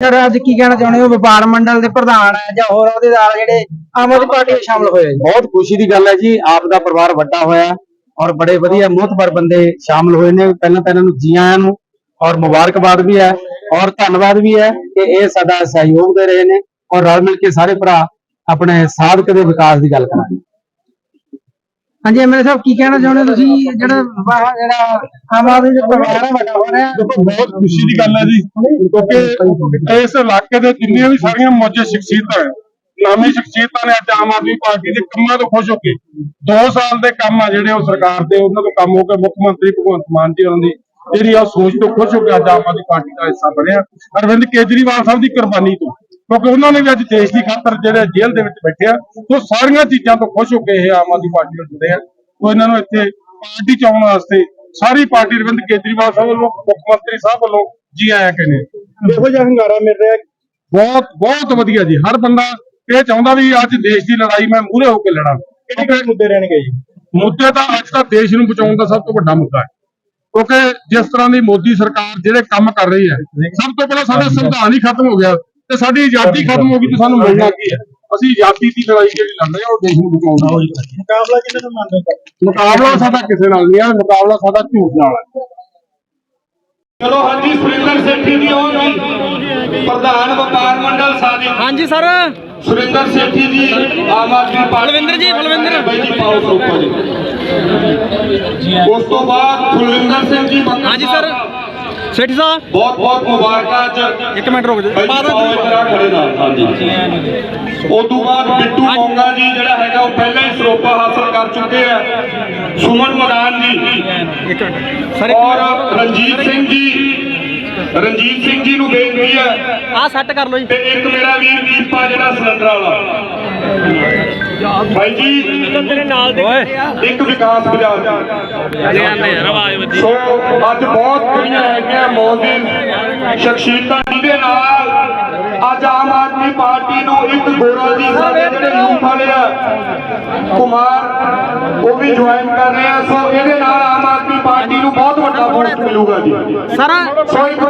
Sir, ਅੱਜ ਕੀ ਕਹਿਣਾ ਚਾਹੁੰਦੇ ਹੋ? ਵਪਾਰ ਮੰਡਲ ਦੇ ਪ੍ਰਧਾਨ ਹੈ ਜਾਂ ਹੋਰ ਅਹੁਦੇਦਾਰ ਜਿਹੜੇ ਆਮ ਆਦਮੀ ਪਾਰਟੀ ਵਿੱਚ ਸ਼ਾਮਲ ਹੋਏ ਜੀ? ਬਹੁਤ ਖੁਸ਼ੀ ਦੀ ਗੱਲ ਹੈ ਜੀ। ਆਪ ਦਾ ਪਰਿਵਾਰ ਵੱਡਾ ਹੋਇਆ ਔਰ ਬੜੇ ਵਧੀਆ ਮੁਹਤਬਰ ਬੰਦੇ ਸ਼ਾਮਲ ਹੋਏ ਨੇ। ਪਹਿਲਾਂ ਤਾਂ ਇਹਨਾਂ ਨੂੰ ਜੀ ਆਇਆਂ ਨੂੰ ਔਰ ਮੁਬਾਰਕਬਾਦ ਵੀ ਹੈ ਔਰ ਧੰਨਵਾਦ ਵੀ ਹੈ ਕਿ ਇਹ ਸਾਡਾ ਸਹਿਯੋਗ ਦੇ ਰਹੇ ਨੇ ਔਰ ਰਲ ਮਿਲ ਕੇ ਸਾਰੇ ਭਰਾ ਆਪਣੇ ਸਾਧਕ ਦੇ ਵਿਕਾਸ ਦੀ ਗੱਲ ਕਰਾਂਗੇ। ਹਾਂਜੀ ਐਮਐਲਏ ਸਾਹਿਬ ਕੀ ਕਹਿਣਾ ਚਾਹੁੰਦੇ ਹੋ ਤੁਸੀਂ? ਜਿਹੜਾ ਵਪਾਰ ਜਿਹੜਾ ਆਮ ਆਦਮੀ ਦਾ ਪਰਿਵਾਰ ਹੈ ਵੱਡਾ ਹੋ ਰਿਹਾ। ਦੇਖੋ ਬਹੁਤ ਖੁਸ਼ੀ ਦੀ ਗੱਲ ਹੈ ਜੀ ਕਿਉਂਕਿ ਇਸ ਇਲਾਕੇ ਦੇ ਜਿੰਨੀਆਂ ਵੀ ਸਾਰੀਆਂ ਮੌਜੂਦ ਸ਼ਖਸੀਅਤਾਂ ਹੈ ਨਾਮੀ ਸ਼ਖਸੀਅਤਾਂ ਨੇ ਅੱਜ ਆਮ ਆਦਮੀ ਪਾਰਟੀ ਦੇ ਕੰਮਾਂ ਤੋਂ ਖੁਸ਼ ਹੋ ਕੇ 2 ਸਾਲ ਦੇ ਕੰਮ ਆ ਜਿਹੜੇ ਉਹ ਸਰਕਾਰ ਦੇ ਉਹਨਾਂ ਤੋਂ ਕੰਮ ਹੋ ਕੇ ਮੁੱਖ ਮੰਤਰੀ ਭਗਵੰਤ ਮਾਨ ਜੀ ਉਹਨਾਂ ਦੀ ਜਿਹੜੀ ਆ ਸੋਚ ਤੋਂ ਖੁਸ਼ ਹੋ ਕੇ ਅੱਜ ਆਮ ਆਦਮੀ ਪਾਰਟੀ ਦਾ ਹਿੱਸਾ ਬਣਿਆ। ਅਰਵਿੰਦ ਕੇਜਰੀਵਾਲ ਸਾਹਿਬ ਦੀ ਕੁਰਬਾਨੀ ਤੋਂ। ਕਿਉਂਕਿ ਉਹਨਾਂ ਨੇ ਵੀ ਅੱਜ ਦੇਸ਼ ਦੀ ਖਾਤਰ ਜਿਹੜੇ ਜੇਲ੍ਹ ਦੇ ਵਿੱਚ ਬੈਠੇ ਆ ਉਹ ਸਾਰੀਆਂ ਚੀਜ਼ਾਂ ਤੋਂ ਖੁਸ਼ ਹੋ ਕੇ ਇਹ ਆਮ ਆਦਮੀ ਪਾਰਟੀ ਨਾਲ ਜੁੜੇ ਆ। ਉਹ ਇਹਨਾਂ ਨੂੰ ਇੱਥੇ ਪਾਰਟੀ ਚ ਆਉਣ ਵਾਸਤੇ ਸਾਰੀ ਪਾਰਟੀ ਅਰਵਿੰਦ ਕੇਜਰੀਵਾਲ ਸਾਹਿਬ ਵੱਲੋਂ ਮੁੱਖ ਮੰਤਰੀ ਸਾਹਿਬ ਵੱਲੋਂ ਜੀ ਆਇਆਂ ਕਹਿੰਦੇ ਇਹੋ ਜਿਹਾ ਹੰਗਾਰਾ ਮਿਲ ਰਿਹਾ ਬਹੁਤ ਬਹੁਤ ਵਧੀਆ ਜੀ। ਹਰ ਬੰਦਾ ਇਹ ਚਾਹੁੰਦਾ ਵੀ ਅੱਜ ਦੇਸ਼ ਦੀ ਲੜਾਈ ਮੈਂ ਮੂਹਰੇ ਹੋ ਕੇ ਲੜਾਂ। ਕਿਹੜੇ ਕਿਹੜੇ ਮੁੱਦੇ ਰਹਿਣਗੇ ਜੀ? ਮੁੱਦੇ ਤਾਂ ਅੱਜ ਤਾਂ ਦੇਸ਼ ਨੂੰ ਬਚਾਉਣ ਦਾ ਸਭ ਤੋਂ ਵੱਡਾ ਮੁੱਦਾ ਹੈ। ਕਿਉਂਕਿ ਜਿਸ ਤਰ੍ਹਾਂ ਦੀ ਮੋਦੀ ਸਰਕਾਰ ਜਿਹੜੇ ਕੰਮ ਕਰ ਰਹੀ ਹੈ ਸਭ ਤੋਂ ਪਹਿਲਾਂ ਸਾਡਾ ਸੰਵਿਧਾਨ ਹੀ ਖਤਮ ਹੋ ਗਿਆ। ਤੇ ਸਾਡੀ ਆਜ਼ਾਦੀ ਖਤਮ ਹੋ ਗਈ ਤੇ ਸਾਨੂੰ ਮਿਲਣਾ ਕੀ ਹੈ? ਅਸੀਂ ਆਜ਼ਾਦੀ ਦੀ ਲੜਾਈ ਜਿਹੜੀ ਲੜ ਰਹੇ ਹਾਂ ਉਹ ਦੇਸ਼ ਨੂੰ ਬਚਾਉਣ ਦੀ ਮੁਕਾਬਲਾ ਕਿਹਦੇ ਨਾਲ ਮੰਨਦੇ ਹੋ? ਮੁਕਾਬਲਾ ਸਾਡਾ ਕਿਸੇ ਨਾਲ ਨਹੀਂ ਹੈ ਮੁਕਾਬਲਾ ਸਾਡਾ ਝੂਠ ਨਾਲ ਹੈ। ਚਲੋ ਹਾਂਜੀ ਸੁਰਿੰਦਰ ਸੇਠੀ ਜੀ ਆਉਣ ਜੀ ਪ੍ਰਧਾਨ ਵਪਾਰ ਮੰਡਲ ਸਾਦੀ ਹਾਂਜੀ ਸਰ। ਸੁਰਿੰਦਰ ਸੇਠੀ ਜੀ ਆਮ ਆਦਮੀ ਪਾਰਟੀ ਬਲਵਿੰਦਰ ਜੀ, ਬਲਵਿੰਦਰ। ਬਾਈ ਜੀ ਪਾਓ ਸਰੂਪਾ ਜੀ ਉਸ ਤੋਂ ਬਾਅਦ ਕੁਲਵਿੰਦਰ ਸਿੰਘ ਜੀ ਹਾਂਜੀ ਸਰ। ਸੇਠੀ ਸਾਹਿਬ। ਬਹੁਤ ਬਹੁਤ ਮੁਬਾਰਕਾਂ ਅੱਜ ਇੱਕ ਮਿੰਟ ਰੁਕ ਜੀ ਖੜੇ ਨਾਲ। ਹਾਂਜੀ। ਉਸ ਤੋਂ ਬਾਅਦ ਬਿੱਟੂ ਮੋਂਗਾ ਜੀ ਜਿਹੜਾ ਹੈਗਾ ਉਹ ਪਹਿਲਾਂ ਹੀ ਸਰੋਪਾ ਹਾਸਲ ਕਰ ਚੁੱਕੇ ਆ। ਸੁਮਨ ਮਦਾਨ ਜੀ। ਇੱਕ ਮਿੰਟ। ਸਰ ਔਰ ਰਣਜੀਤ ਸਿੰਘ ਜੀ। ਰਣਜੀਤ ਸਿੰਘ ਜੀ ਨੂੰ ਬੇਨਤੀ ਹੈ। ਆ ਸੈੱਟ ਕਰ ਲਓ ਜੀ। ਤੇ ਇੱਕ ਮੇਰਾ ਵੀਰ ਦੀਪਾ ਜਿਹੜਾ ਸਿਲੰਡਰ ਵਾਲਾ। ਭਾਈ ਜੀ ਤੇਰੇ ਨਾਲ ਦੇ ਇੱਕ ਵਿਕਾਸ ਬਾਜ਼ਾਰ। ਯਾਰ ਆਵਾਜ਼ ਵੱਜੀ ਸੋ ਅੱਜ ਬਹੁਤ ਕੁੜੀਆਂ ਹੈਗੀਆਂ ਮੌਜੂਦ ਸ਼ਖਸੀਅਤਾਂ ਜਿਹਦੇ ਨਾਲ ਅੱਜ ਆਮ ਆਦਮੀ ਪਾਰਟੀ ਨੂੰ ਇੱਕ ਗੋਰਾ ਜੀ ਸਾਡੇ ਜਿਹੜੇ ਯੂਥ ਵਾਲੇ ਆ ਕੁਮਾਰ ਉਹ ਵੀ ਜੁਆਇਨ ਕਰ ਰਹੇ। ਆ ਸੋ ਇਹਦੇ ਨਾਲ ਆਮ ਆਦਮੀ ਪਾਰਟੀ ਨੂੰ ਬਹੁਤ ਵੱਡਾ ਵੋਟ ਮਿਲੂਗਾ ਜੀ। ਸਰ ਸੋ ਇੱਕ